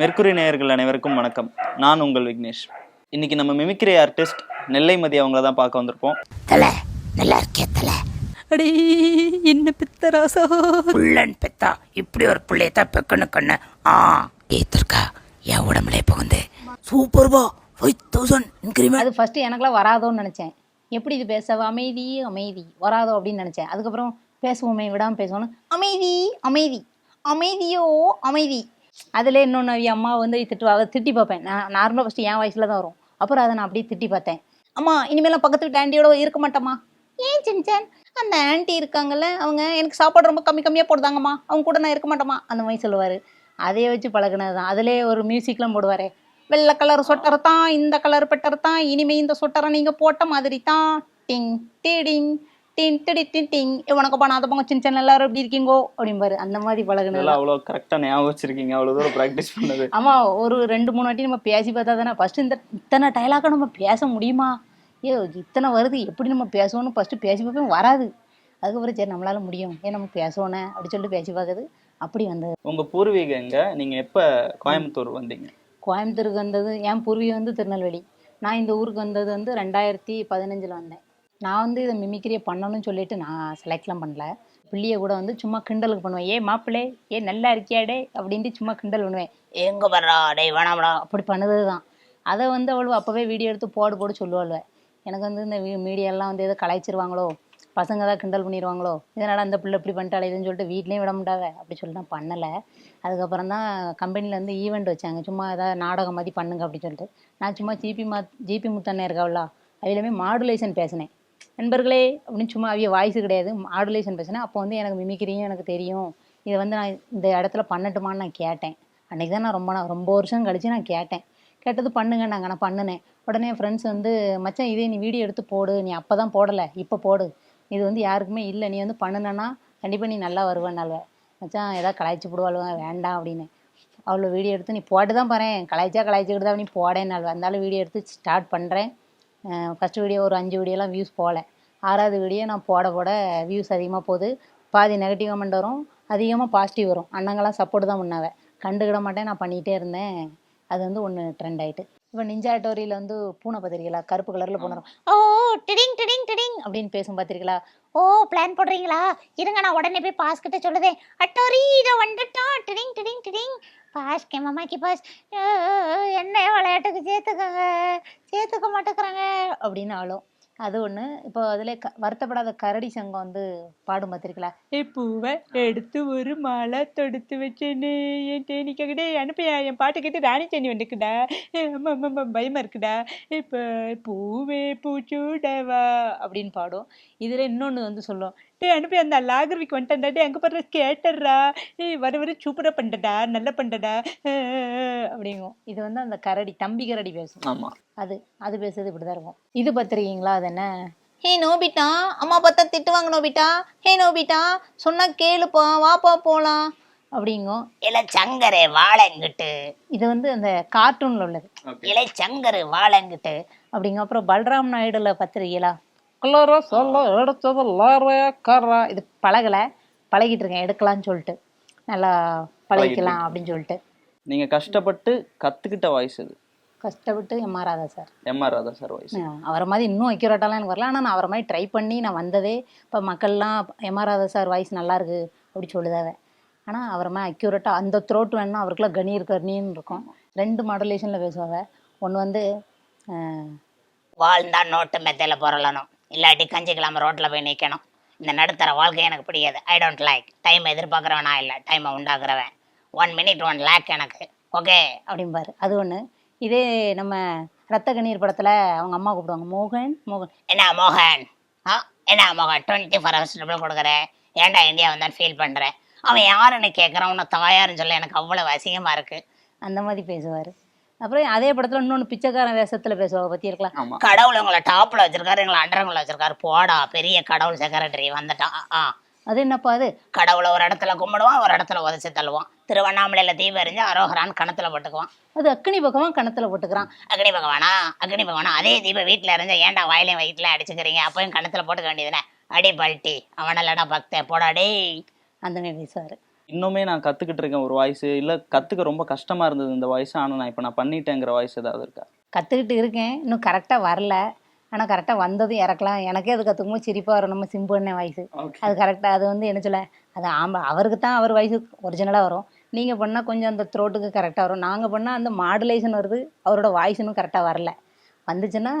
Mercury நேயர்கள் அனைவருக்கும் வணக்கம். நான் உங்கள் விக்னேஷ். இன்னைக்கு நம்ம மிமிக்ரி ஆர்டிஸ்ட் நெல்லை மதி அவங்கள தான் பார்க்க வந்திருப்போம். தலை நல்லா இருக்கே தலை. அடே என்ன பித்த ராசா. புள்ளன் பெத்தா இப்படி ஒரு பிள்ளைய தான் பெக்கணும் கண்ணு. ஆ ஏ துர்கா என் உடம்புல புகுந்து. சூப்பர்பா ஃபைவ் தௌசண்ட் இன்க்ரிமெண்ட் அது ஃபர்ஸ்ட் எனக்குலாம் வராதோன்னு நினச்சேன். எப்படி இது பேச அமைதி அமைதி. வராதோ அப்படின்னு நினச்சேன். அதுக்கப்புறம் பேசுவோமே விடாமல் பேசுவோன்னு அமைதி அமைதி. அமைதியோ அமைதி. அதில் இன்னொன்று அம்மா வந்து திட்டுவாங்க திட்டி பார்ப்பேன். நான் நார்மலாக ஃபஸ்ட்டு என் வயசில் தான் வரும். அப்புறம் அதை நான் அப்படியே திட்டி பார்த்தேன். அம்மா இனிமேலாம் பக்கத்து வீட்டு ஆண்டியோட இருக்க மாட்டேம்மா. ஏன் சின்சான்? அந்த ஆண்டி இருக்காங்கல்ல அவங்க எனக்கு சாப்பாடு ரொம்ப கம்மி கம்மியாக போடுதாங்கம்மா. அவங்க கூட நான் இருக்க மாட்டேம்மா. அந்த மாதிரி சொல்லுவார். அதையே வச்சு பழகினது தான் அதிலே ஒரு மியூசிக்லாம் போடுவார். வெள்ளை கலர் சொட்டர் தான் இந்த கலர் பெட்டர் தான் இனிமே இந்த சொட்டரை நீங்கள் போட்ட மாதிரி தான். டிங் டீடிங் டிங் டிடி டிங் டிங் உனக்கு பண்ணாத போங்க சின்ன சின்ன எல்லாரும் எப்படி இருக்கீங்கோ? அப்படிம்பாரு. அந்த மாதிரி பழகுனது அவ்வளோ கரெக்டாக ஞாபகம் வச்சிருக்கீங்க. அவ்வளோ தூரம் ப்ராக்டிஸ் பண்ணது. ஒரு ரெண்டு மூணு வாட்டி நம்ம பேசி பார்த்தா தானே. ஃபர்ஸ்ட் இந்த இத்தனை டைலாக நம்ம பேச முடியுமா? ஏ இத்தனை வருது. எப்படி நம்ம பேசணும்னு ஃபர்ஸ்ட் பேசி பார்ப்போம் வராது. அதுக்கப்புறம் சரி நம்மளால முடியும். ஏன் நம்ம பேசணும் அப்படி சொல்லிட்டு பேசி பார்க்குது அப்படி வந்தது. உங்கள் பூர்வீகம் எங்க நீங்கள் எப்போ கோயம்புத்தூர் வந்தீங்க? கோயம்புத்தூருக்கு வந்தது என் பூர்வீகம் வந்து திருநெல்வேலி. நான் இந்த ஊருக்கு வந்தது வந்து ரெண்டாயிரத்தி பதினஞ்சில் வந்தேன். நான் வந்து இதை மிமிக்ரியை பண்ணணும்னு சொல்லிட்டு நான் செலக்ட்லாம் பண்ணல. பிள்ளைய கூட வந்து சும்மா கிண்டலுக்கு பண்ணுவேன். ஏ மாப்பிள்ளை ஏ நல்லா இருக்கியாடே அப்படின்ட்டு சும்மா கிண்டல் பண்ணுவேன். எங்கே வர்றா டேய் வேணாம்டா அப்படி பண்ணது தான் அதை வந்து அவள் அப்போவே வீடியோ எடுத்து போடு போடு சொல்லுவாள் எனக்கு வந்து இந்த மீடியாலாம் வந்து எதோ கலாய்ச்சிருவாங்களோ பசங்க தான் கிண்டல் பண்ணிடுவாங்களோ இதனால் அந்த பிள்ளை இப்படி பண்ணிட்டாலே சொல்லிட்டு வீட்லேயும் விட முடியாத அப்படி சொல்லிட்டு நான் பண்ணலை. அதுக்கப்புறம் தான் கம்பெனியில் வந்து ஈவெண்ட் வச்சாங்க. சும்மா ஏதாவது நாடகம் மாதிரி பண்ணுங்க அப்படின்னு சொல்லிட்டு. நான் சும்மா ஜிபி மா ஜிபி முத்தண்ணே இருக்காவில்ல அதுலேயுமே மாடுலேஷன் பேசினேன். நண்பர்களே அப்படின்னு சும்மா அவிய வாய்ஸ் கிடையாது. மாடுலேஷன் பேசினேன் அப்போ வந்து எனக்கு மிமிக்கிரியும் எனக்கு தெரியும். இதை வந்து நான் இந்த இடத்துல பண்ணட்டுமான்னு நான் கேட்டேன். அன்றைக்கி தான் நான் ரொம்ப நான் ரொம்ப வருஷம் கழித்து நான் கேட்டேன். கேட்டது பண்ணுங்க நாங்கள் நான் பண்ணினேன். உடனே என் ஃப்ரெண்ட்ஸ் வந்து மச்சான் இதே நீ வீடியோ எடுத்து போடு. நீ அப்போ தான் போடலை. இப்போ போடு. இது வந்து யாருக்குமே இல்லை. நீ வந்து பண்ணுனேன்னா கண்டிப்பாக நீ நல்லா வருவேன்னால்வ. மச்சான் ஏதாவது கலாய்ச்சி போடுவாளுவ வேண்டாம் அப்படின்னு. அவ்வளோ வீடியோ எடுத்து நீ போட்டு தான் பாறேன் கலாய்ச்சா கலாய்ச்சிக்கிட்டு தான் நீ போடேன்னால்வ. அதனால வீடியோ எடுத்து ஸ்டார்ட் பண்ணுறேன் ஃபஸ்ட்டு வீடியோ ஒரு அஞ்சு வீடியோலாம் வியூஸ் போகல ஆறாவது வீடியோ நான் போட போட வியூஸ் அதிகமாக போகுது. பாதி நெகட்டிவ் கமெண்ட் வரும் அதிகமாக பாசிட்டிவ் வரும். அண்ணங்களாம் சப்போர்ட் தான் பண்ணாவ கண்டுக்கிட மாட்டேன் நான் பண்ணிகிட்டே இருந்தேன். அது வந்து ஒன்று ட்ரெண்ட் ஆயிட்டு. இப்போ நிஞ்சா டோரியில் வந்து பூனை பார்த்துருக்கீங்களா கருப்பு கலரில் பூனை. ஓ டிடிங் டிடிங் டிடிங் அப்படின்னு பேசும் பார்த்துருக்கீங்களா ஓ பிளான் போடுறீங்களா? இருங்க நான் உடனே போய் பாஸ் கிட்ட சொல்லுதேன். அட்டோரி இதை வந்துட்டோம் டிடிங் டிடிங் டிடிங் பாஸ் கேமமாக்கி பாஸ் என்ன விளையாட்டுக்கு சேர்த்துக்கோங்க. சேர்த்துக்க மாட்டேங்கிறாங்க. அப்படின்னு ஆளும். அது ஒன்று இப்போ அதில் க வருத்தப்படாத கரடி சங்கம் வந்து பாடும் பார்த்துருக்கீங்களா? ஏ பூவை எடுத்து ஒரு மாலை தொடுத்து வச்சேன்னு என் தேனிக்கடே அனுப்பியா என் பாட்டு கேட்டு ராணி தேனி வந்துக்குடா ஏ, அம்மா, இருக்குடா. இப்போ பூவே பூச்சூடவா அப்படின்னு பாடும். இதில் இன்னொன்று வந்து சொல்லும். டே அனுப்பி அந்த லாகர்விக்கு வந்துட்டேன்டா. டே அங்கே பாரு கேட்டுறா ஏய் வர வர சூப்பராக பண்ணுறடா நல்லா பண்ணுறடா அப்படிங்கும். இது வந்து அந்த கரடி தம்பி கரடி பேசும். ஆமாம் அது அது பேசுறது இப்படி தான் இருக்கும். இது பார்த்துருக்கீங்களா? அது என்ன? Hey Nobita? அம்மா பார்த்தா திட்டுவாங்க நோபிட்டா? ஹே நோபிட்டா சொன்னா கேளுப்பா வாப்பா போலாம். அப்படிங்கும். இல சங்கரு வாழங்கிட்டு. இது வந்து அந்த கார்ட்டூனில் உள்ளது. இலை சங்கரு வாழங்கிட்டு. அப்படிங்க அப்புறம் பல்ராம் நாயுடுல பார்த்துருக்கீங்களா? கலரா சொல்ல எடுத்தது லாரா கரா இது பழகலை. பழகிட்டு இருக்கேன் எடுக்கலாம்னு சொல்லிட்டு. நல்லா பழகிக்கலாம் அப்படின்னு சொல்லிட்டு. நீங்கள் கஷ்டப்பட்டு கற்றுக்கிட்ட வாய்ஸ் இது கஷ்டப்பட்டு எம்ஆராதா sir. MR Radha sir voice அவரை மாதிரி இன்னும் அக்யூரேட்டாலாம் எனக்கு வரல. ஆனால் நான் அவரை மாதிரி ட்ரை பண்ணி நான் வந்ததே இப்போ மக்கள்லாம் எம்ஆராதா சார் வாய்ஸ் நல்லா இருக்கு அப்படி சொல்லுதாவ. ஆனால் அவரை மாதிரி அக்யூரேட்டாக அந்த த்ரோட் வேணும்னா அவருக்குலாம் கணீர் கர்ணின்னு இருக்கும். ரெண்டு மாடுலேஷனில் பேசுவாங்க ஒன்று வந்து வாழ்ந்தா நோட்டு மெத்தையில புரளணும். இல்லாட்டி கஞ்சி கிளம்ப ரோட்டில் போய் நிற்கணும் இந்த நடுத்தர வாழ்க்கை எனக்கு பிடிக்காது. ஐ டோன்ட் லைக் டைம் எதிர்பார்க்குறவன் நான் இல்லை டைமை உண்டாக்குறவன். ஒன் மினிட் ஒன் லேக் எனக்கு. ஓகே அப்படிம்பாரு. அது ஒன்று இதே நம்ம ரத்த கண்ணீர் படத்தில் அவங்க அம்மா கூப்பிடுவாங்க மோகன் மோகன். என்ன மோகன்? ஆ? என்ன மோகன்? டுவெண்ட்டி ஃபோர் ஹவர்ஸ் டபுள் கொடுக்குறேன் ஏன்டா இந்தியா வந்தான்னு ஃபீல் பண்ணுறேன் அவன் யாருன்னு கேட்குறான் உன்னை தாயாருன்னு சொல்ல எனக்கு அவ்வளோ அசிங்கமாக இருக்குது அந்த மாதிரி பேசுவார். அப்புறம் அதே படத்தில் இன்னொன்று பிச்சைக்காரன் வேஷத்தில் பேசுவாங்க பற்றி இருக்கலாம். கடவுள் உங்களை டாப்பில் வச்சிருக்காரு எங்களை அண்டரங்களை வச்சிருக்காரு. போடா பெரிய கடவுள் செக்ரட்டரி வந்துட்டான். ஆ. அது என்னப்பா அது? கடவுளை ஒரு இடத்துல கும்பிடுவான் ஒரு இடத்துல உதச்சி தள்ளுவான். திருவண்ணாமலையில் தீபம் எரிஞ்சு அரோகரான்னு கணத்துல போட்டுக்குவான். அது அக்கினி பக்கமாக கணத்தில் போட்டுக்கிறான். அக்னி பகவானா? அக்னி பகவானா? அதே தீபம் வீட்டில் எரிஞ்சா ஏன்டா வாயிலையும் வயிற்றுல அடிச்சுக்கிறீங்க? அப்பயும் கணத்துல போட்டுக்க வேண்டியதுனே அடி பல்ட்டி. அவனல்லடா பக்தே போடா டேய். அந்த மாதிரி பேசுவார். இன்னுமே நான் கத்துக்கிட்டு இருக்கேன் ஒரு வாய்ஸ். இல்ல கத்துக்க ரொம்ப கஷ்டமா இருந்தது இந்த வாய்ஸ். ஆனா நான் இப்ப நான் பண்ணிட்டேங்கிற வாய்ஸ் ஏதாவது இருக்கா? கற்றுக்கிட்டு இருக்கேன். இன்னும் கரெக்டாக வரல. ஆனால் கரெக்டாக வந்ததும் இறக்கலாம். எனக்கே அது கற்றுக்கும்போது சிரிப்பாக வரும். நம்ம சிம்புண்ணே வாய்ஸு. அது கரெக்டாக அது வந்து என்ன சொல்ல? அது ஆமா அவருக்கு தான் அவர் வாய்ஸ் ஒரிஜினலாக வரும். நீங்கள் பண்ணால் கொஞ்சம் அந்த த்ரோட்டுக்கு கரெக்டாக வரும். நாங்கள் பண்ணால் அந்த மாடுலேஷன் வருது அவரோட வாய்ஸ் இன்னும் கரெக்டாக வரல. வந்துச்சுன்னா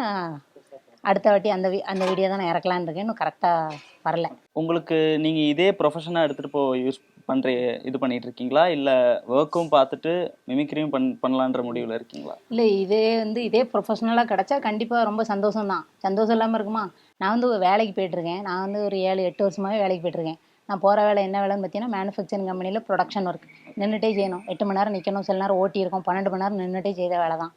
அடுத்த வாட்டி அந்த வி- அந்த வீடியோ தான் நான் இறக்கலான்னு இருக்கேன். இன்னும் கரெக்டாக வரல. உங்களுக்கு நீங்க இதே ப்ரொஃபஷனா எடுத்துட்டு போ யூஸ் பண்ற இது பண்ணிட்டு இருக்கீங்களா? இல்ல ஒர்க்கும் பார்த்துட்டு மிமிக்ரியும் பண் பண்ணலான்ற முடிவுல இருக்கீங்களா? இல்லை இதே வந்து இதே ப்ரொஃபஷனலாக கிடச்சா கண்டிப்பாக ரொம்ப சந்தோஷம் தான் சந்தோஷம் இல்லாமல் இருக்குமா? நான் வந்து வேலைக்கு போயிட்டுருக்கேன் நான் வந்து ஒரு ஏழு எட்டு வருஷமாகவே வேலைக்கு போயிட்டுருக்கேன் நான் போகிற வேலை என்ன வேலைன்னு பார்த்தீங்கன்னா மேனுஃபேக்சரிங் கம்பெனியில் ப்ரொடக்ஷன் ஒர்க் நின்றுட்டே செய்யணும். எட்டு மணி நேரம் நிற்கணும் சில நேரம் ஓட்டி இருக்கும். பன்னெண்டு மணி நேரம் நின்றுட்டே செய்த வேலை தான்.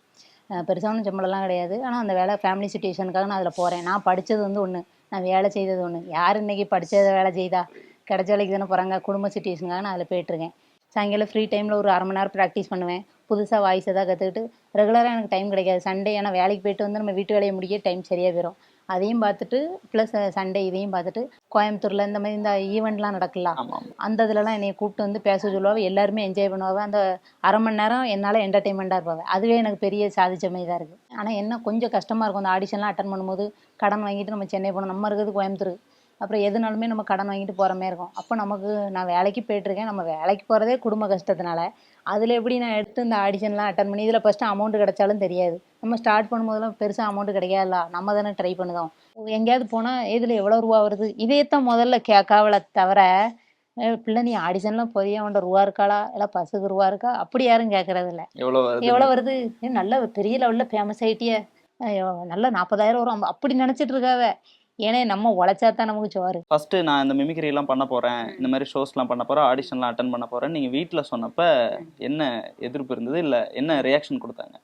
பெருசாக ஒன்றும் சம்பளம்லாம் கிடையாது. ஆனால் அந்த வேலை ஃபேமிலி சுச்சுவேஷனுக்காக நான் அதில் போகிறேன் நான் படித்தது வந்து ஒன்று நான் வேலை செய்தது ஒன்று யார் இன்றைக்கி படித்தத வேலை செய்தா? கிடைச்ச வேலைக்கு தானே போகிறாங்க குடும்ப சுச்சுவேஷனுக்காக நான் அதில் போயிட்டுருக்கேன் சாயங்காலம் ஃப்ரீ டைமில் ஒரு அரை மணி நேரம் ப்ராக்டிஸ் பண்ணுவேன். புதுசாக வாய்ஸ் எதாவது கற்றுக்கிட்டு ரெகுலராக எனக்கு டைம் கிடைக்காது. சண்டே ஏன்னா வேலைக்கு போயிட்டு வந்து நம்ம வீட்டு வேலையை முடிய டைம் சரியாக போயிடும் அதையும் பார்த்துட்டு ப்ளஸ் சண்டே இதையும் பார்த்துட்டு கோயம்புத்தூரில் இந்த மாதிரி இந்த ஈவெண்ட்லாம் நடக்கலாம் அந்த இதுலலாம் என்னை கூப்பிட்டு வந்து பேச சொல்லுவாங்க எல்லாருமே என்ஜாய் பண்ணுவாங்க அந்த அரை மணி நேரம் என்னால் என்டர்டெயின்மெண்ட்டாக இருப்பாங்க அதுவே எனக்கு பெரிய சாதிச்ச மாதிரி தான் இருக்குது ஆனால் என்ன கொஞ்சம் கஷ்டமாக இருக்கும். அந்த ஆடிஷன்லாம் அட்டன் பண்ணும்போது கடன் வாங்கிட்டு நம்ம சென்னை போகணும். நம்ம இருக்கிறது கோயம்புத்தூர். அப்புறம் எதுனாலுமே நம்ம கடன் வாங்கிட்டு போகிற மாதிரி இருக்கும். அப்போ நமக்கு நான் வேலைக்கு போயிட்டுருக்கேன் நம்ம வேலைக்கு போகிறதே குடும்ப கஷ்டத்தினால அதில் எப்படி நான் எடுத்து இந்த ஆடிஷன்லாம் அட்டன் பண்ணி இதில் ஃபஸ்ட்டு அமௌண்ட் கிடைச்சாலும் தெரியாது. நம்ம ஸ்டார்ட் பண்ணும்போதெல்லாம் பெருசாக அமௌண்ட் கிடைக்காதுல்ல. நம்ம தானே ட்ரை பண்ணுதோம். எங்கேயாவது போனால் இதில் எவ்வளோ ரூபா வருது? இதே தான் முதல்ல கேட்காவல தவிர பிள்ளை நீ ஆடிஷன்லாம் போறியா அவன்கிட்ட ரூபா இருக்காளா? இல்லை பஸ்ஸுக்கு ரூபா இருக்கா? அப்படி யாரும் கேட்கறது இல்ல எவ்வளவு வருது? எவ்வளோ வருது? நல்ல பெரிய லெவலில் ஃபேமஸ் ஆயிட்டியே. ஐயோ, நல்ல நாற்பதாயிரம் வரும். அப்படி நினச்சிட்டு இருக்காவ. ஏன்னா நம்ம உழைச்சா தான் நமக்கு சோறு. ஃபர்ஸ்ட் நான் இந்த மிமிக்ரி எல்லாம் பண்ண போறேன். இந்த மாதிரி ஷோஸ்லாம் பண்ண போறேன். ஆடிஷன்லாம் அட்டன் பண்ண போறேன். நீங்க வீட்ல சொன்னப்ப என்ன எதிர்ப்பு இருந்தது? இல்ல என்ன ரியாக்ஷன் கொடுத்தாங்க?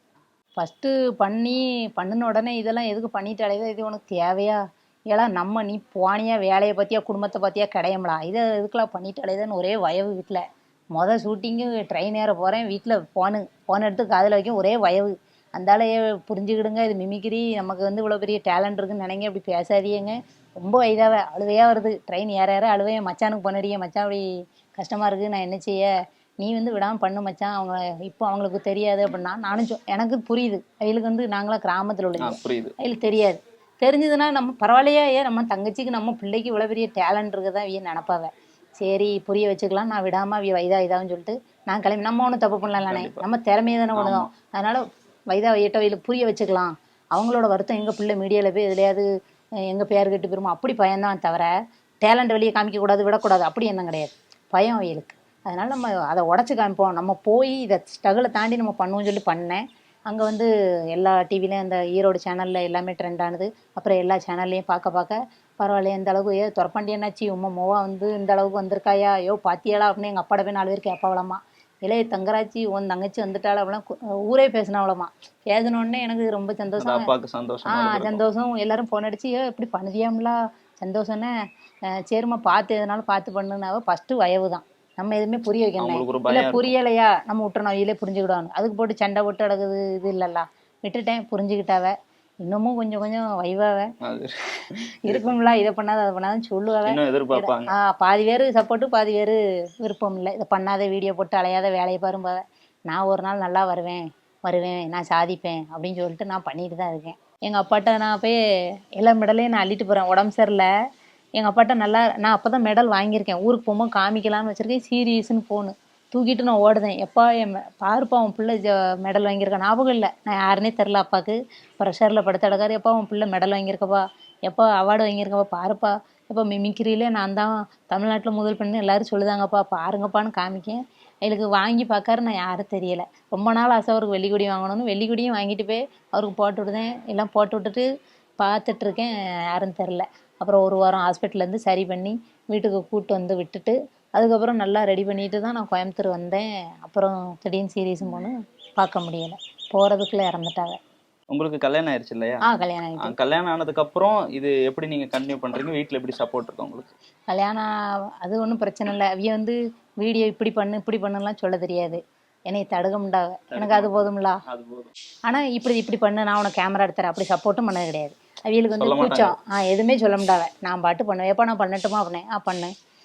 ஃபஸ்ட்டு பண்ணி பண்ணின உடனே இதெல்லாம் எதுக்கு பண்ணிட்டு அலையுதோ? இது உனக்கு தேவையா? ஏலா நம்ம நீ போனியா வேலையை பற்றியா குடும்பத்தை பற்றியா கிடையமலா? இதை எதுக்குலாம் பண்ணிட்டு அலையுதுன்னு ஒரே வயவு வீட்டில் மொதல் ஷூட்டிங்கு ட்ரெயின் ஏற போகிறேன் வீட்டில் ஃபோனு ஃபோன் எடுத்து காதில் வைக்கும் ஒரே வயவு. அந்தாலையே புரிஞ்சுக்கிடுங்க இது மிமிக்ரி நமக்கு வந்து இவ்வளோ பெரிய டேலண்ட் இருக்குன்னு நினைங்க இப்படி பேசாதீங்க ரொம்ப இதாவ அழுவையாக வருது. ட்ரெயின் ஏற ஏற அழுவைய மச்சானுக்கு பண்ணடியே மச்சான் அப்படி கஷ்டமாக இருக்குது நான் என்ன செய்ய? நீ வந்து விடாமல் பண்ணு மச்சான். அவங்க இப்போ அவங்களுக்கு தெரியாது அப்படின்னா நானும் சொ- எனக்கு புரியுது. அவங்களுக்கு வந்து நாங்களாம் கிராமத்தில் உள்ளது புரியுது. அவங்களுக்கு தெரியாது. தெரிஞ்சதுன்னா நம்ம பரவாயில்லையா ஏன் நம்ம தங்கச்சிக்கு நம்ம பிள்ளைக்கு இவ்வளோ பெரிய டேலண்ட் இருக்குதா அவிய நினப்பாவ. சரி புரிய வச்சுக்கலாம். நான் விடாமல் அவிய வைதா இதான்னு சொல்லிட்டு நான் கிளம்பி நம்ம ஒன்றும் தப்பு பண்ணலாம்லானே. நம்ம திறமையை தானே பண்ணுதோம் அதனால வைதா வையிட்ட வயலுக்கு புரிய வச்சுக்கலாம். அவங்களோட வருத்தம் எங்கள் பிள்ளை மீடியாவில் போய் எதுலையாவது எங்கள் பேர் கெட்டு போயிருமோ அப்படி பயம்தான் தவிர டேலண்ட் வெளியே காமிக்கக்கூடாது விடக்கூடாது அப்படி என்ன கிடையாது. பயம் அவங்களுக்கு அதனால் நம்ம அதை உடச்சி காமிப்போம். நம்ம போய் இதை ஸ்ட்ரகிளை தாண்டி நம்ம பண்ணுவோம்னு சொல்லி பண்ணேன். அங்கே வந்து எல்லா டிவிலையும் அந்த ஈரோடு சேனலில் எல்லாமே ட்ரெண்ட் ஆனது. அப்புறம் எல்லா சேனல்லையும் பார்க்க பார்க்க பரவாயில்ல இந்த அளவுக்கு ஏ துறப்பாண்டி என்னாச்சு? உம்மா மோவா வந்து இந்த அளவுக்கு வந்திருக்காயா? ஐயோ பாத்தியாளா அப்படின்னு எங்கள் அப்பாட போய் நாலு பேர் கேட்பாவளம்மா இளைய தங்கராச்சி உன் தங்கச்சி வந்துட்டாள்? அப்படிலாம் ஊரே பேசினாவளம்மா பேசினோடனே எனக்கு ரொம்ப சந்தோஷம் அப்பாவுக்கு ஆ சந்தோஷமா. சந்தோஷம். எல்லாரும் ஃபோன் அடிச்சு ஏ இப்படி பண்ணுதியாம்ல சந்தோஷம்னே சரிம்மா பார்த்து எதனாலும் பார்த்து பண்ணுனாவ ஃபஸ்ட்டு வயவு தான் நம்ம எதுவுமே புரிய வைக்கணும் இல்லை. புரியலையா? நம்ம விட்டுறணும். அவங்களே புரிஞ்சுக்கிடுவாங்க அதுக்கு போட்டு சண்டை போட்டு அடக்குது இது இல்லைல்ல. விட்டுட்டேன் புரிஞ்சுக்கிட்டாவ. இன்னமும் கொஞ்சம் கொஞ்சம் வைவாவ. இருக்கும்ல இதை பண்ணாத அதை பண்ணாதன்னு சொல்லுவாவ இன்னும் எதிர்பார்ப்பாங்க. ஆ பாதி பேர் சப்போர்ட்டு பாதி பேர் விருப்பம் இல்லை. இதை பண்ணாத வீடியோ போட்டு அலையாத வேலையை பாரும்பாவ நான் ஒரு நாள் நல்லா வருவேன் வருவேன் நான் சாதிப்பேன் அப்படின்னு சொல்லிட்டு நான் பண்ணிட்டு தான் இருக்கேன். எங்கள் அப்பாட்ட நான் போய் எல்லா மெடலையும் நான் அள்ளிட்டு போகிறேன் உடம்பு சரியில்லை. எங்கள் அப்பாட்ட நல்லா நான் அப்போ தான் மெடல் வாங்கியிருக்கேன். ஊருக்கு போகும்போது காமிக்கலாம்னு வச்சுருக்கேன் சீரியஸ்னு ஃபோனு தூக்கிட்டு நான் ஓடுதேன். எப்பா என் பாருப்பா உன் பிள்ளை ஜ மெடல் வாங்கியிருக்கேன் ஞாபகம் இல்லை. நான் யாருன்னே தெரில அப்பாவுக்கு. ப்ரெஷரில் படுத்து அடக்காரு எப்பா அவன் பிள்ளை மெடல் வாங்கியிருக்கப்பா? எப்பா அவார்டு வாங்கியிருக்கப்பா? பாருப்பா. எப்போ மிமிக்ரியிலே நான் தான் தமிழ்நாட்டில் முதல் பெண்ணு எல்லாரும் சொல்லுதாங்கப்பா. பாருங்கப்பான்னு காமிக்கேன். எனக்கு வாங்கி பார்க்காரு நான் யாரும் தெரியலை. ரொம்ப நாள் ஆசை அவருக்கு வெள்ளிக்குடி வாங்கணும்னு. வெள்ளிக்குடியும் வாங்கிட்டு போய் அவருக்கு போட்டு விடுதேன். எல்லாம் போட்டு விட்டுட்டு பார்த்துட்ருக்கேன் யாரும் தெரில அப்புறம் ஒரு வாரம் ஹாஸ்பிட்டல்லேருந்து சரி பண்ணி வீட்டுக்கு கூப்பிட்டு வந்து விட்டுட்டு அதுக்கப்புறம் நல்லா ரெடி பண்ணிட்டு தான் நான் கோயம்புத்தூர் வந்தேன். அப்புறம் திடீர்னு சீரியஸும் போன்னு பார்க்க முடியலை. போகிறதுக்குள்ளே இறந்துட்டாங்க. உங்களுக்கு கல்யாணம் ஆயிருச்சு இல்லையா? ஆ கல்யாணம் ஆ, ஆகிட்டு கல்யாணம் ஆனதுக்கு அப்புறம் இது எப்படி நீங்க கண்டினியூ பண்றீங்க? வீட்ல எப்படி சப்போர்ட் இருக்கு உங்களுக்கு? கல்யாணம் அது ஒன்றும் பிரச்சனை இல்லை. அவிய வந்து வீடியோ இப்படி பண்ணு இப்படி பண்ணுலாம் சொல்ல தெரியாது. என்னை தடுக்க முடியாத எனக்கு அது போதும்ல. ஆனால் இப்படி இப்படி பண்ணு நான் உனக்கு கேமரா எடுத்துறேன் அப்படி சப்போர்ட்டும் பண்ணது கிடையாது. அவியலுக்கு வந்து கூச்சம். ஆ எதுவுமே சொல்ல முடியாத நான் பாட்டு பண்ணுவேன். எப்போ நான் பண்ணட்டுமா அப்படின்னேன் ஆ பண்ணு. அஹ்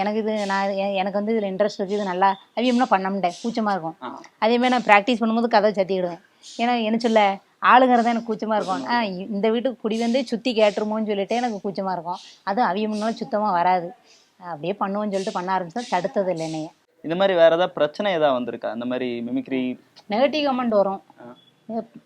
எனக்கு இது நான் எனக்கு வந்து இதில் இன்ட்ரெஸ்ட் இருக்குது இது நல்லா அவியம்னா பண்ண முடியேன் கூச்சமாக இருக்கும். அதேமாதிரி நான் ப்ராக்டிஸ் பண்ணும்போது கதை சத்திக்கிடுவேன். ஏன்னா என்ன சொல்ல ஆளுங்கிறத எனக்கு கூச்சமாக இருக்கும். ஆ இந்த வீட்டுக்கு குடி வந்து சுற்றி கேட்டுருமோன்னு சொல்லிட்டு எனக்கு கூச்சமாக இருக்கும். அதுவும் அவிய முன்னாலும் சுத்தமாக வராது. அப்படியே பண்ணுவோன்னு சொல்லிட்டு பண்ண ஆரம்பிச்சா தடுத்தது இல்லை என்னைய. இந்த மாதிரி வேற ஏதாவது பிரச்சனை ஏதாவது வந்திருக்கா? இந்த மாதிரி மிமிக்ரி நெகட்டிவ் கமெண்ட் வரும்.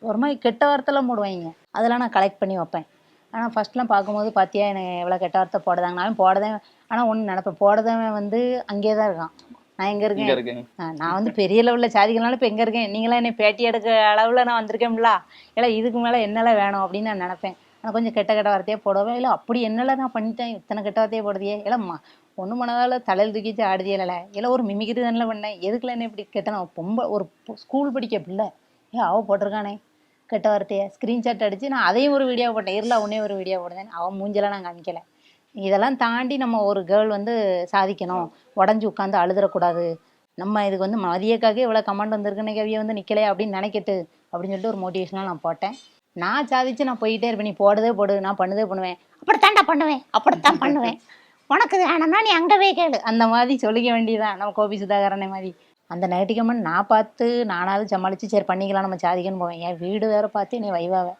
ஒரு மாதிரி கெட்ட வார்த்தைலாம் போடுவாங்க. அதெல்லாம் நான் கலெக்ட் பண்ணி வைப்பேன். ஆனால் ஃபஸ்ட்லாம் பார்க்கும்போது பார்த்தியா எனக்கு எவ்வளோ கெட்ட வார்த்தை போடுதாங்க நான் போடதேன் ஆனால் ஒன்று நினப்பேன் போடதவன் வந்து அங்கேயே தான் இருக்கான். நான் எங்கே இருக்கேன்? நான் வந்து பெரிய லெவலில் சாதிக்கனாலும் இப்போ எங்கே இருக்கேன்? நீங்களாம் என்னை பேட்டி எடுக்க அளவில் நான் வந்திருக்கேன்ல. இல்லை இதுக்கு மேலே என்னெல்லாம் வேணும் அப்படின்னு நான் நினப்பேன். ஆனால் கொஞ்சம் கெட்ட கெட்ட வார்த்தையே போடுவேன். இல்லை அப்படி என்னெல்லாம் நான் பண்ணிட்டேன்? இத்தனை கெட்ட வார்த்தையே போடுதியே? இல்லை மா ஒன்று மனதால் தலையில் தூக்கிச்சு ஆடுதியல இல்லை ஒரு மிமிக்ரி தானே பண்ணேன். எதுக்குல என்ன இப்படி கெட்டனா பொம்பை ஒரு ஸ்கூல் படிக்க பிள்ளை ஏ அவ போட்டிருக்கானே. கெட்ட வார்த்தையை. ஸ்க்ரீன்ஷாட் அடித்து நான் அதையும் ஒரு வீடியோ போட்டேன். இருல உன்னே ஒரு வீடியோ போடுறேன் அவன் மூஞ்செல்லாம் நான் காமிக்கல. இதெல்லாம் தாண்டி நம்ம ஒரு கேர்ள் வந்து சாதிக்கணும். உடஞ்சி உட்காந்து அழுதுறக்கூடாது. நம்ம இதுக்கு வந்து மதியக்காக இவ்வளோ கமெண்ட் வந்திருக்குன்னு கவியை வந்து நிற்கலையே அப்படின்னு நினைக்கட்டு அப்படின்னு சொல்லிட்டு ஒரு மோட்டிவேஷனாக நான் போட்டேன். நான் சாதிச்சு நான் போயிட்டே இருப்பேன். நீ போடுதே போடு நான் பண்ணுதே பண்ணுவேன். அப்படித்தான்டா பண்ணுவேன். அப்படித்தான் பண்ணுவேன். உனக்கு வேணும்னா நீ அங்கே போய் கேளு. அந்த மாதிரி சொல்லிக்க வேண்டியதான் நம்ம கோபி சுதாகரனை மாதிரி. அந்த நெகட்டிவ் கமெண்ட் நான் பார்த்து நானாவது சமாளித்து சரி பண்ணிக்கலாம் நம்ம சாதிக்கன்னு போவேன். என் வீடு வேறு பார்த்து நீ வைவாவே.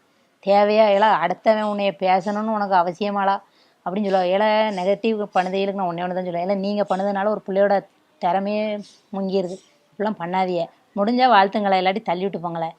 தேவையா எல்லாம் அடுத்தவன் உன்னைய பேசணும்னு உனக்கு அவசியமாளா அப்படின்னு சொல்லுவா ஏல நெகட்டிவ் பண்ணுதைகளுக்கு நான் ஒன்றே ஒன்று தான் சொல்லுவேன். இல்லை நீங்கள் பண்ணதுனால ஒரு பிள்ளையோட திறமையே முங்கிடுது இப்படிலாம் பண்ணாதீங்க. முடிஞ்சால் வாழ்த்துங்களேன் இல்லாட்டி தள்ளி விட்டு போங்களேன்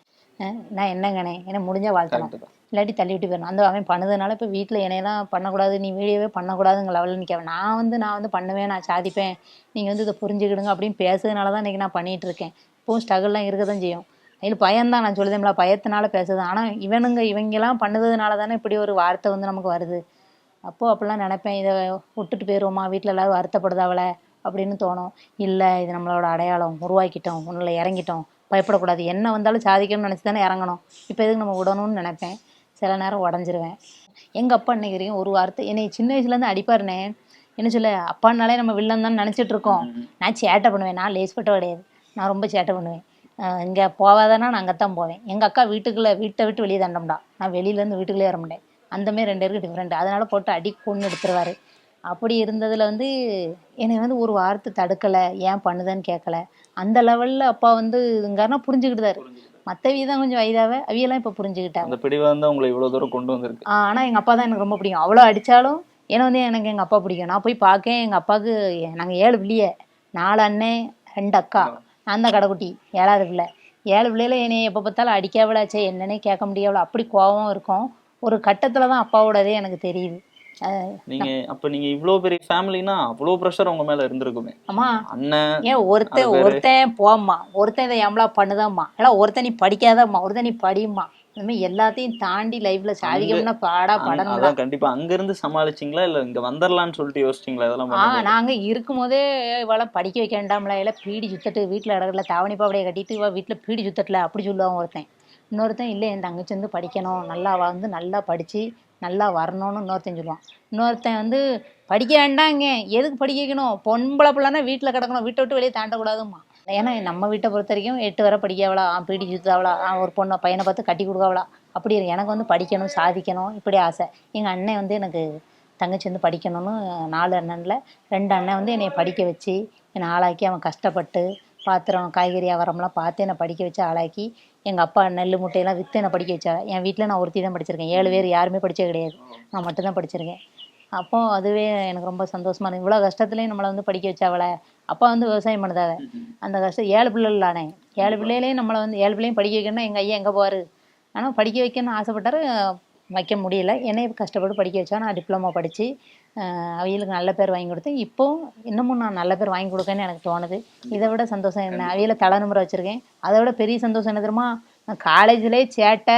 நான் என்னங்கண்ணே? ஏன்னா முடிஞ்சால் வாழ்த்தணும். இல்லாட்டி தள்ளி விட்டு போயிடணும். அந்த அவன் பண்ணதுனால இப்போ வீட்டில் என்னையெல்லாம் பண்ணக்கூடாது நீ வீடியோவே பண்ணக்கூடாதுங்க லெவலில் நிற்க நான் வந்து நான் வந்து பண்ணுவேன் நான் சாதிப்பேன். நீங்கள் வந்து இதை புரிஞ்சுக்கிடுங்க அப்படின்னு பேசுறதுனால தான் இன்றைக்கி நான் பண்ணிகிட்டு இருக்கேன். இப்போவும் ஸ்ட்ரகிள்லாம் இருக்க தான் செய்யும். அதில் பயம்தான் நான் சொல்லுதேன்ல. பயத்தினால பேசுது ஆனால் இவனுங்க இவங்கெல்லாம் பண்ணதுனால தானே இப்படி ஒரு வார்த்தை வந்து நமக்கு வருது. அப்போது அப்படிலாம் நினைப்பேன் இதை விட்டுட்டு போயிடுவோமா வீட்டில் எல்லாரும் வருத்தப்படுது அவளை அப்படின்னு தோணும். இல்லை இது நம்மளோட அடையாளம். உருவாக்கிட்டோம் உன்னில் இறங்கிட்டோம். பயப்படக்கூடாது. என்ன வந்தாலும் சாதிக்கணும்னு நினச்சி தானே இறங்கணும். இப்போ எதுக்கு நம்ம விடணும்னு நினைப்பேன். சில நேரம் உடஞ்சிருவேன். எங்கள் அப்பா இன்னைக்கு வரைக்கும் ஒரு வார்த்தை என்னை சின்ன வயசுலேருந்து அடிப்பாருனே. என்ன சொல்ல அப்பானாலே நம்ம வில்லன் தான் நினச்சிட்டு இருக்கோம். நான் சேட்டை பண்ணுவேன். நான் லேஸ்பட்ட கிடையாது. நான் ரொம்ப சேட்டை பண்ணுவேன். இங்கே போவாதானா நான் அங்கே தான் போவேன். எங்கள் அக்கா வீட்டுக்குள்ளே வீட்டை விட்டு வெளியே தண்டம்டா. நான் வெளியிலேருந்து வீட்டுக்குள்ளே வர மாட்டேன். அந்த மாதிரி ரெண்டு பேருக்கு டிஃப்ரெண்ட் அதனால போட்டு அடி கொண்டு எடுத்துருவாரு. அப்படி இருந்ததில் வந்து என்னை வந்து ஒரு வார்த்தை தடுக்கலை. ஏன் பண்ணுதேன்னு கேட்கல அந்த லெவலில் அப்பா வந்து இங்கன்னா புரிஞ்சுக்கிட்டாரு. மற்றவி தான் கொஞ்சம் வயதாவே அவியெல்லாம் இப்போ புரிஞ்சுக்கிட்டாங்க. அந்த பிடிவு வந்து உங்களை இவ்வளவு தூரம் கொண்டு வந்திருக்கு. ஆனால் எங்கள் அப்பா தான் எனக்கு ரொம்ப பிடிக்கும். அவ்வளோ அடித்தாலும் ஏன்னா வந்து எனக்கு எங்கள் அப்பா பிடிக்கும். நான் போய் பார்க்கேன் எங்கள் அப்பாவுக்கு நாங்கள் ஏழு பிள்ளைய. நாலு அண்ணன் ரெண்டு அக்கா. நான் தான் கடைக்குட்டி ஏழாவது பிள்ளை. ஏழு பிள்ளையில என்னை எப்போ பார்த்தாலும் அடிக்காவளாச்சே என்னன்னே கேட்க முடியாவளோ அப்படி கோவம் இருக்கும். ஒரு கட்டத்தில் தான் அப்பாவோடதே எனக்கு தெரியுது. நீங்க அப்ப நீங்க இவ்வளவு பெரிய ஃபேமிலினா அவ்வளவு ப்ரெஷர் உங்க மேல இருந்திருக்குமே. அம்மா அண்ணன் ஏன் ஒருத்தன். ஒருத்தன் போம்மா. ஒருத்தன் இதை எம்பளா பண்ணுதாம்மா. இல்லை ஒருத்தன் நீ படிக்காதம்மா. ஒருத்தன் நீ படிம்மா. இந்த மாதிரி எல்லாத்தையும் தாண்டி லைஃப்ல சாதிக்கணும்னா பாடா படணும் அதான் கண்டிப்பா. அங்க இருந்து சமாளிச்சீங்களா? இல்ல இங்க வந்துடலாம்னு சொல்லிட்டு யோசிச்சீங்களா? இதெல்லாம் ஆ? நாங்க இருக்கும்போதே இவளை படிக்க வைக்க வேண்டாம்ல. இல்லை பீடி சுத்தட்டு வீட்டில் இடத்துல தாவணி பாவடையை கட்டிட்டு இவ வீட்டில் பீடி சுத்தட்டல. அப்படி சொல்லுவான் ஒருத்தன். இன்னொருத்தன் இல்லை என் தங்கச்சி வந்து படிக்கணும். நல்லா வந்து நல்லா படித்து நல்லா வரணும்னு இன்னொருத்தன் சொல்லுவான். இன்னொருத்தன் வந்து படிக்க வேண்டாங்க எதுக்கு படிக்க வைக்கணும் பொம்பளை பிள்ளைனா வீட்டில் கிடக்கணும். வீட்டை விட்டு வெளியே தாண்டக்கூடாதும்மா. ஏன்னா நம்ம வீட்டை பொறுத்த வரைக்கும் எட்டு வரை படிக்காவளா? ஆ பீடி சுத்தாவளா ஒரு பொண்ணை பையனை பார்த்து கட்டி கொடுக்காவளா? அப்படி எனக்கு வந்து படிக்கணும் சாதிக்கணும் இப்படி ஆசை. எங்கள் அண்ணன் வந்து எனக்கு தங்கச்சி வந்து படிக்கணும்னு நாலு அண்ணனில் ரெண்டு அண்ணன் வந்து என்னை படிக்க வச்சு என்னை ஆளாக்கி அவன் கஷ்டப்பட்டு பாத்திரம் காய்கறி வியாபாரம்லாம் பார்த்து என்னை படிக்க வச்சு ஆளாக்கி எங்கள் அப்பா நெல் முட்டையெல்லாம் விற்று என்னை படிக்க வச்சா என் வீட்டில் நான் ஒருத்தி தான் படிச்சிருக்கேன். ஏழு பேர் யாருமே படித்தே கிடையாது. நான் மட்டும்தான் படிச்சிருக்கேன். அப்போ அதுவே எனக்கு ரொம்ப சந்தோஷமா இருந்தது. இவ்வளோ கஷ்டத்துலேயும் நம்மளை வந்து படிக்க வச்சாவளை அப்பா வந்து விவசாயம் பண்ணதாக அந்த கஷ்டம் ஏழு பிள்ளைகளானே. ஏழு பிள்ளைகளையும் நம்மளை வந்து ஏழு பிள்ளையும் படிக்க வைக்கணும்னா எங்கள் ஐயா எங்கே போவார்? ஆனால் படிக்க வைக்கணும்னு ஆசைப்பட்டாரு. முடியல. என்னை கஷ்டப்பட்டு படிக்க வச்சா நான் டிப்ளமோ படித்து அவியலுக்கு நல்ல பேர் வாங்கி கொடுத்தேன். இப்போ இன்னமும் நான் நல்ல பேர் வாங்கி கொடுக்கன்னு எனக்கு தோணுது. இதை விட சந்தோஷம் என்ன? அவியலை தலை நம்பர் வச்சுருக்கேன். அதை விட பெரிய சந்தோஷம் என்ன தெரியுமா? நான் காலேஜ்லேயே சேட்டை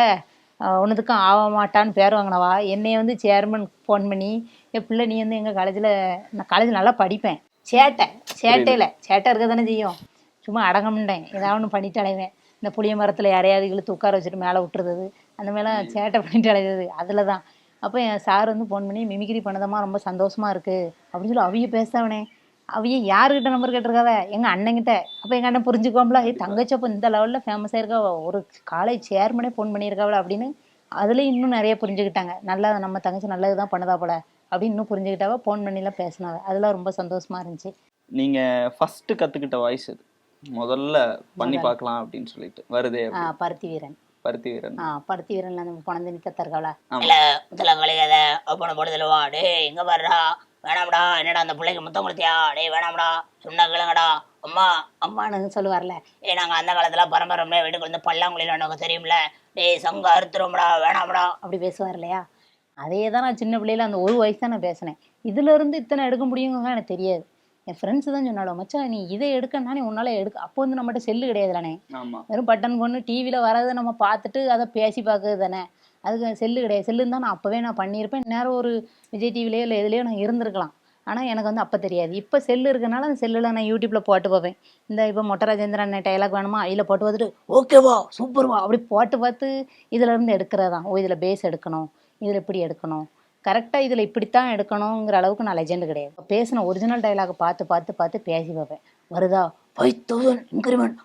ஒன்றுத்துக்கும் ஆக மாட்டான்னு பேர் வாங்கினவா? என்னைய வந்து சேர்மன் ஃபோன் பண்ணி என் பிள்ளை நீ வந்து எங்கள் காலேஜில் நான் காலேஜ் நல்லா படிப்பேன். சேட்டை சேட்டையில். சேட்டை இருக்க தானே செய்யும். சும்மா அடங்க மாட்டேன் ஏதாவது ஒன்று பண்ணிட்டு அலைவேன். இந்த புளிய மரத்தில் யாரையாவது இழுத்து உட்கார வச்சுட்டு மேலே விட்டுறது. அந்த மாதிரிலாம் சேட்டை பண்ணிட்டு அலைகிறது அதில் தான் அப்போ என் சார் வந்து ஃபோன் பண்ணி மிமிக்ரி பண்ணதமா ரொம்ப சந்தோஷமா இருக்கு. அப்படின்னு சொல்லி அவிய பேசாவனே அவிய யாருக்கிட்ட நம்பர் கேட்டிருக்காவ? எங்கள் அண்ணங்கிட்ட அப்போ எங்கள் அண்ணன் புரிஞ்சுக்கோம்ல ஏ தங்கச்சி அப்போ இந்த லெவலில் ஃபேமஸாக இருக்கா ஒரு காலேஜ் சேர்மனே ஃபோன் பண்ணியிருக்காவல அப்படின்னு அதில் இன்னும் நிறைய புரிஞ்சுக்கிட்டாங்க. நல்லா நம்ம தங்கச்சி நல்லது தான் பண்ணுதா போல அப்படின்னு இன்னும் புரிஞ்சுக்கிட்டாவ ஃபோன் பண்ணிலாம் பேசினாவ. அதெல்லாம் ரொம்ப சந்தோஷமா இருந்துச்சு. நீங்க ஃபர்ஸ்ட் கத்துக்கிட்ட வாய்ஸ் இது. முதல்ல பண்ணி. பார்க்கலாம் அப்படின்னு சொல்லிட்டு. வருதே பருத்தி வீரன். பருத்தி வீரன். ஆ பருத்தி வீரன்ல அந்த குழந்தை நிக்க தருக்காவளா இல்ல முத்தல கழிகாத அப்பன போடுதலவா டேய் எங்க பாருடா வேணாம்டா என்னடா அந்த பிள்ளைக்கு முத்தம் கொடுத்தியா? டேய் வேணாம்டா சொன்னா கேளுங்கடா அம்மா. அம்மானு சொல்லுவார்ல. ஏ நாங்க அந்த காலத்துல பரம்பரை வீட்டுக்கு வந்து பல்லாங்குழியில நமக்கு தெரியும்ல? டேய் சங்க அறுத்துரும்டா வேணாம்டா. அப்படி பேசுவார் இல்லையா அதே தான் நான் சின்ன பிள்ளையில அந்த ஒரு வயசு தான் நான் பேசினேன். இதுல இருந்து இத்தனை எடுக்க முடியுங்க எனக்கு தெரியாது. என் ஃப்ரெண்ட்ஸ் தான் சொன்னாலும் மச்சான் நீ இதை எடுக்கணும்னா நீ உன்னால எடுக்க அப்போ வந்து நம்மகிட்ட செல்லு கிடையாதுலானே ஆமா. வெறும் பட்டன் பொண்ணு டிவியில் வரதை நம்ம பார்த்துட்டு அதை பேசி பார்க்கறது தானே. அதுக்கு செல்லு கிடையாது. செல்லுன்னு தான் நான் அப்போவே நான் பண்ணியிருப்பேன். நேரம் ஒரு விஜய் டிவிலையோ இல்லை எதுலேயோ நான் இருந்திருக்கலாம். ஆனால் எனக்கு வந்து அப்போ தெரியாது. இப்போ செல்லு இருக்கனால அந்த செல்லில் நான் யூடியூப்பில் போட்டு பார்ப்பேன். இந்த இப்போ மொட்டை ராஜேந்திரன் டைலாக் வேணுமா? இதில் போட்டு பார்த்துட்டு ஓகேவா சூப்பர்வா அப்படி போட்டு பார்த்து இதுல இருந்து எடுக்கிறது தான் ஓ இதில் பேஸ் எடுக்கணும். இதில் இப்படி எடுக்கணும். கரெக்டாக இதில் இப்படித்தான் எடுக்கணுங்கிற அளவுக்கு நான் லெஜெண்ட் கிடையாது. பேசின ஒரிஜினல் டைலாக் பார்த்து பார்த்து பார்த்து பேசி பார்ப்பேன். வருதா? ஃபைவ் தௌசண்ட் இன்க்ரிமெண்ட்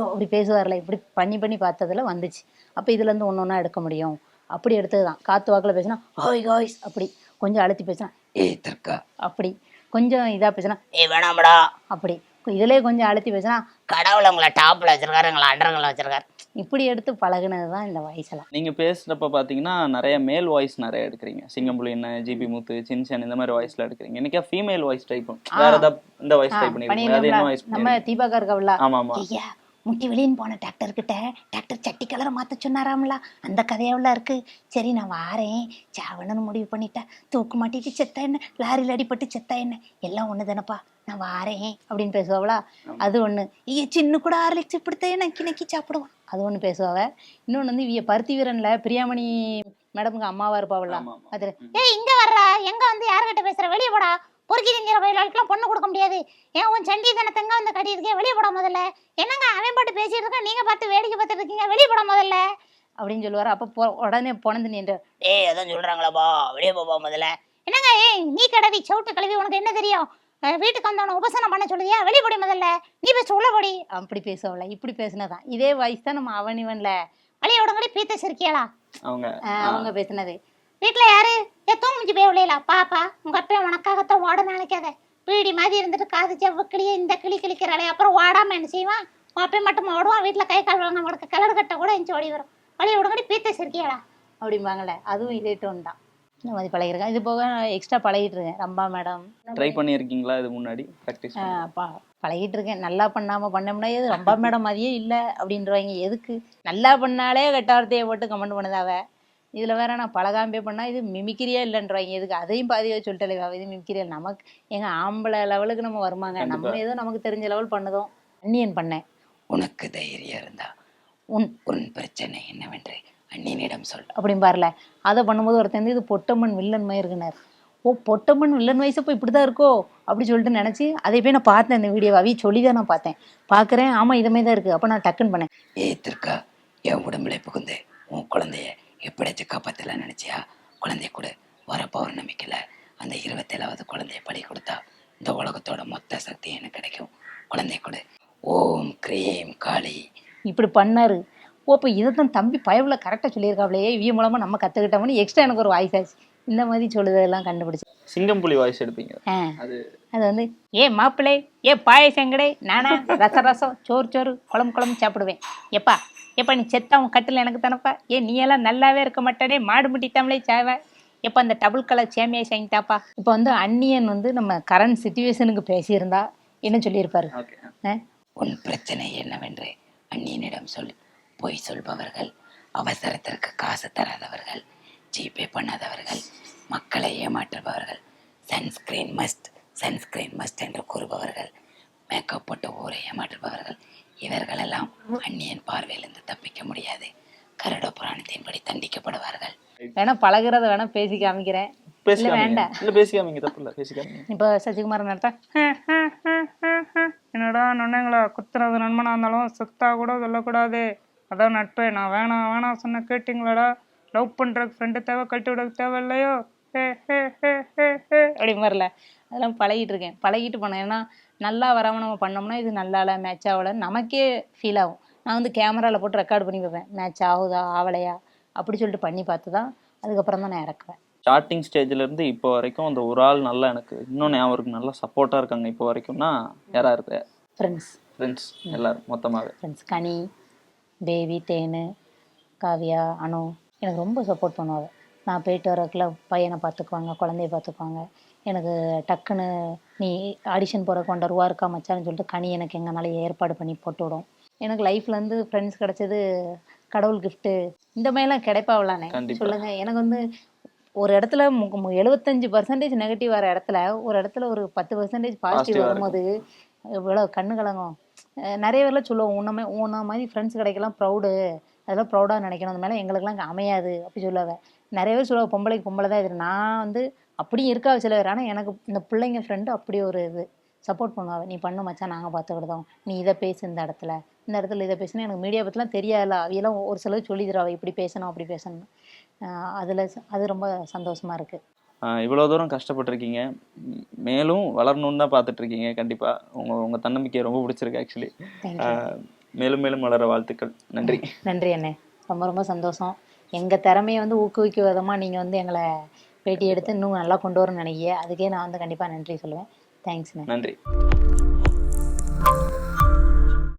அப்படி பேசுவார்ல. இப்படி பண்ணி பண்ணி பார்த்ததுல வந்துச்சு. அப்போ இதுலேருந்து ஒன்று ஒன்றா எடுக்க முடியும். அப்படி எடுத்தது தான் காற்று வாக்கில் பேசினா ஹாய் காய்ஸ் அப்படி. கொஞ்சம் அழுத்தி பேசினா ஏ தர்க்கா. அப்படி. கொஞ்சம் இதாக பேசினா ஏய் வேணாம்டா. அப்படி. இதுலேயே கொஞ்சம் அழுத்தி பேசினா கடவுளை உங்களை டாப்பில் வச்சுருக்காரு எங்களை அண்டரங்களை வச்சுருக்காரு. இப்படி எடுத்து பழகுனது தான் இந்த வயசுல நீங்க பேசுறப்ப பாத்தீங்கன்னா நிறைய மேல் வாய்ஸ் நிறைய எடுக்கிறீங்க. சிங்கம்புலி என்ன ஜிபி முத்து சின்சன் இந்த மாதிரி வாய்ஸ்ல எடுக்கிறீங்க. இன்னைக்கு ஃபீமேல் வாய்ஸ் டைப் வேற ஏதாவது இந்த வாய்ஸ் டைப் பண்ணிருக்கீங்க அது என்ன வாய்ஸ் நம்ம தீபாக்கா இருக்கவில்ல ஆமா ஆமா ஐயா முட்டி வெளியின்னு போன டாக்டர் கிட்ட டாக்டர் சட்டி கலரை மாத்த சொன்னாராம்ல. அந்த கதையாவில் இருக்கு. சரி நான் வாரேன். சாவணும்னு முடிவு பண்ணிட்டேன். தூக்கு மாட்டிட்டு செத்தா என்ன லாரியில் அடிபட்டு செத்தா என்ன எல்லாம் ஒன்று தானப்பா நான் வாரேன் அப்படின்னு பேசுவாங்களா அது ஒன்று ஐயா சின்ன கூட ஆர்லிக்ஸ் இப்படித்தான் நக்கி நக்கி சாப்பிடுவான். அது ஒன்று பேசுவாவ. இன்னொன்று வந்து இவ பருத்தி வீரன்ல பிரியாமணி மேடமுக்கு அம்மாவா இருப்பாவல்ல. அது ஏய் இங்க வர்றா. எங்க வந்து யார்கிட்ட பேசுற? வெளியே போடா. பொறுக்கி திங்கிற வயலுக்கெல்லாம் பொண்ணு கொடுக்க முடியாது. ஏன் உன் சண்டி தனத்தங்க வந்து கட்டியிருக்கே வெளியே போட முதல்ல. என்னங்க அவன் பாட்டு பேசிட்டு இருக்கான் நீங்க பார்த்து வேடிக்கை பார்த்துட்டு இருக்கீங்க. வெளியே போட முதல்ல. அப்படின்னு சொல்லுவார். அப்போ உடனே பொணந்து நின்று டேய் அதான் சொல்றாங்களாப்பா வெளியே போப்பா முதல்ல. என்னங்க ஏய் நீ கடவி சவுட்டு கழுவி உனக்கு என்ன தெரியும்? வீட்டுக்கு வந்தவன உபசனம் பண்ண சொல்லுதியா? வெளியே போடி முதல்ல. நீ பேச உள்ள போடி அப்படி பேசுவாள் இப்படி பேசினதான் இதே வாய்ஸ் தான் நம்ம அவன் இவன்ல. வெளியே விடங்கடி பீத்த சிரிக்கியாளா? அவங்க. அவங்க பேசினது. வீட்டுல யாரு? ஏ தூங்குச்சு போய் விளையலா பாப்பா உங்க அப்பா உனக்காகத்தான் ஓட நினைக்காத பீடி மாதிரி இருந்துட்டு காது செவ்வ கிளியே இந்த கிளி கிளிக்கிறாளே. அப்புறம் ஓடாம என்ன செய்வான் உன் அப்பா மட்டும் ஓடுவான் வீட்டுல கை கால் வாங்க அவனுக்கு கலர் கட்ட கூட எஞ்சி ஓடி வரும். வெளியே விடங்கடி பீத்த சிரிக்கியாளா? அப்படிம்பாங்கல்ல அதுவும் இதே டோன் தான். இந்த மாதிரி பழகிருக்கேன் இது போக எக்ஸ்ட்ரா பழகிட்டு இருக்கேன். ரம்பா மேடம் ட்ரை பண்ணியிருக்கீங்களா? இது முன்னாடி ப்ராக்டிஸ் பழகிட்டு இருக்கேன். நல்லா பண்ணாம பண்ணோம்னா எது ரம்பா மேடம் மாதிரியே இல்லை அப்படின்றவாங்க எதுக்கு? நல்லா பண்ணாலே கெட்ட வார்த்தையை போட்டு கமெண்ட் பண்ணுதாவ? இதில் வேற நான் பழகாம்பே பண்ணா இது மிமிக்கிரியா இல்லைன்றவாங்க எதுக்கு? அதையும் பாதியாக சொல்லிட்டே இது மிமிக்கிரியா நமக்கு எங்க ஆம்பளை லெவலுக்கு நம்ம வருமாங்க. நம்ம. ஏதோ நமக்கு தெரிஞ்ச லெவல் பண்ணதும். அன்னியன் பண்ணேன். உனக்கு தைரியம் இருந்தா உன் உன் பிரச்சனை என்னவென்று அண்ணினிடம் சொல். அப்படிம்பார்ல அதை பண்ணும்போது ஒருத்தன் வந்து இது பொட்டம்மன் வில்லன் மாதிரி இருக்குனார். ஓ பொட்டம்மன் வில்லன் வயசு இப்போ இப்படி தான் இருக்கோ? அப்படி சொல்லிட்டு நினச்சி அதை போய் நான் பார்த்தேன் இந்த வீடியோவை அவி சொல்லி தான் நான் பார்த்தேன். பார்க்குறேன் ஆமாம் இதுமே தான் இருக்குது அப்போ நான் டக்குன்னு பண்ணேன். ஏ திருக்கா என் உடம்புல புகுந்து உன் குழந்தைய எப்படியாச்சும் காப்பாத்தலாம் நினைச்சியா? குழந்தைய கூட. வர பௌர்ணமிக்கல அந்த இருபத்தேழாவது குழந்தைய படி கொடுத்தா இந்த உலகத்தோட மொத்த சக்தி எனக்கு கிடைக்கும். குழந்தைய கூட. ஓம் கிரீம் காளி. இப்படி பண்ணாரு. ஓ இப்போ இதை தான் தம்பி பயவில் கரெக்டாக சொல்லியிருக்காப்லையே இவிய மூலமாக நம்ம கற்றுக்கிட்டோம்னு எக்ஸ்ட்ரா எனக்கு ஒரு வாய்ஸ் ஆச்சு. இந்த மாதிரி சொல்லுதெல்லாம் கண்டுபிடிச்சு. சிங்கம்புலி வாய்ஸ் எடுப்பீங்க. அது வந்து ஏ மாப்பிள்ளை ஏ பாயசங்கடை நானா ரச ரசம் சோறு சோறு குழம்பு குழம்பு சாப்பிடுவேன். எப்பா எப்பா நீ செத்தா உன் கட்டில் எனக்கு தானப்பா? ஏ நீ எல்லாம் நல்லாவே இருக்க மாட்டானே மாடு முட்டி தமிழே சாவ. எப்போ அந்த டபுள் கலர் சேமியா செஞ்சிட்டாப்பா. இப்போ வந்து அன்னியன் வந்து நம்ம கரண்ட் சுச்சுவேஷனுக்கு பேசியிருந்தா என்ன சொல்லியிருப்பாரு? உன் பிரச்சனை என்னவென்று அண்ணியனிடம் சொல். பொய் சொல்பவர்கள் அவசரத்திற்கு காசு தராதவர்கள் ஜிபே பண்ணாதவர்கள் மக்களை ஏமாற்றுபவர்கள் சன்ஸ்கிரீன் மஸ்ட் சன்ஸ்கிரீன் மஸ்ட் என்று கூறுபவர்கள் மேக்கப் போட்டு ஊரை ஏமாற்றுபவர்கள் இவர்களெல்லாம் அந்நியன் பார்வையிலிருந்து தப்பிக்க முடியாது. கருட புராணத்தின்படி தண்டிக்கப்படுவார்கள். வேணா பழகுறத வேணா பேசி காமிக்கிறேன். வேண்டாம். இல்ல பேசிக்காமீங்க தப்பு இல்ல. பேசிக்காமீங்க இப்போ சசிகுமார் நடத்தா என்னடா நொண்ணுங்களா? குத்துறது நண்பனா இருந்தாலும் சுத்தா கூட சொல்லக்கூடாது. அதான் நட்பே நான் வேணாம் வேணாம் சொன்ன கேட்டிங்களாடா? லவ் பண்ணுறதுக்கு ஃப்ரெண்டு தேவை கழட்டி விட தேவை இல்லையோ? ஹே ஹே ஹே ஹே ஹே. அப்படி மாதிரில அதெல்லாம் பழகிட்டு இருக்கேன். பழகிட்டு போனேன். ஏன்னா நல்லா வராமல் நம்ம பண்ணோம்னா இது நல்லால மேட்ச் ஆகல நமக்கே ஃபீல் ஆகும். நான் வந்து கேமராவில் போட்டு ரெக்கார்ட் பண்ணி பார்ப்பேன் மேட்ச் ஆகுதா ஆகலையா? அப்படி சொல்லிட்டு பண்ணி பார்த்து தான் அதுக்கப்புறம் தான் நான் இறக்குவேன். ஸ்டார்டிங் ஸ்டேஜ்ல இருந்து இப்போ வரைக்கும் அந்த ஒரு ஆள் நல்லா எனக்கு இன்னும் ஞாபகம் நல்லா சப்போர்ட்டா இருக்காங்க இப்போ வரைக்கும்னா யாரா இருக்கு ஃப்ரெண்ட்ஸ் ஃப்ரெண்ட்ஸ் எல்லாரும் மொத்தமாவே. ஃப்ரெண்ட்ஸ் கனி. பேபி தேனு காவியா அனு. எனக்கு ரொம்ப சப்போர்ட் பண்ணுவாங்க. நான் போயிட்டு வரக்குள்ள பையனை பார்த்துக்குவாங்க குழந்தைய பார்த்துக்குவாங்க. எனக்கு டக்குன்னு நீ ஆடிஷன் போகிற கொண்ட ரூபா இருக்கா மச்சான்னு சொல்லிட்டு கனி எனக்கு எங்கனால ஏற்பாடு பண்ணி போட்டு விடும். எனக்கு லைஃப்லேருந்து ஃப்ரெண்ட்ஸ் கிடைச்சது கடவுள் கிஃப்ட்டு இந்த மாதிரிலாம் கிடைப்பாவலானே கண்டிப்பா. சொல்லுங்க. எனக்கு வந்து ஒரு இடத்துல எழுபத்தஞ்சு பர்சன்டேஜ் நெகட்டிவ் வர இடத்துல ஒரு இடத்துல ஒரு பத்து பர்சன்டேஜ் பாசிட்டிவ் வரும்போது இவ்வளோ கண்ணு கலங்கும். நிறைய பேர்லாம் சொல்லுவோம் உன்ன உன்ன மாதிரி ஃப்ரெண்ட்ஸ் கிடைக்கலாம் ப்ரௌடு அதெல்லாம் ப்ரௌடாக நினைக்கணும். அந்த மேலே எங்களுக்குலாம் அமையாது. அப்படி சொல்லுவேன் நிறைய பேர் சொல்லுவாங்க பொம்பளைக்கு பொம்பளை தான் இது. நான் வந்து அப்படியும் இருக்கா சில பேர். ஆனால் எனக்கு இந்த பிள்ளைங்க ஃப்ரெண்டு அப்படி ஒரு இது. சப்போர்ட் பண்ணுவாங்க. நீ பண்ணு மச்சான் நாங்கள் பார்த்துக்கிட்டோம் நீ இதை பேசு இந்த இடத்துல. இந்த இடத்துல இதை பேசுனா எனக்கு மீடியா பற்றிலாம் தெரியாதுல. அவையெல்லாம் ஒரு சிலர் சொல்லி தருவா இப்படி பேசணும் அப்படி பேசணும் அதில் அது ரொம்ப சந்தோஷமாக இருக்குது ஆஹ் இவ்வளவு தூரம் கஷ்டப்பட்டிருக்கீங்க. மேலும் வளரணும்னு தான் பார்த்துட்டு இருக்கீங்க கண்டிப்பா. உங்க உங்க தன்னம்பிக்கை ரொம்ப பிடிச்சிருக்கு ஆக்சுவலி மேலும் மேலும் வளர வாழ்த்துக்கள். நன்றி. நன்றி அண்ணே. ரொம்ப ரொம்ப சந்தோஷம். எங்கள் திறமையை வந்து ஊக்குவிக்கும் விதமாக நீங்கள் வந்து எங்களை பேட்டி எடுத்து இன்னும் நல்லா கொண்டு வரணும்னு நினைக்கிய அதுக்கே நான் வந்து கண்டிப்பாக நன்றி சொல்லுவேன். தேங்க்ஸ்ண்ணே நன்றி.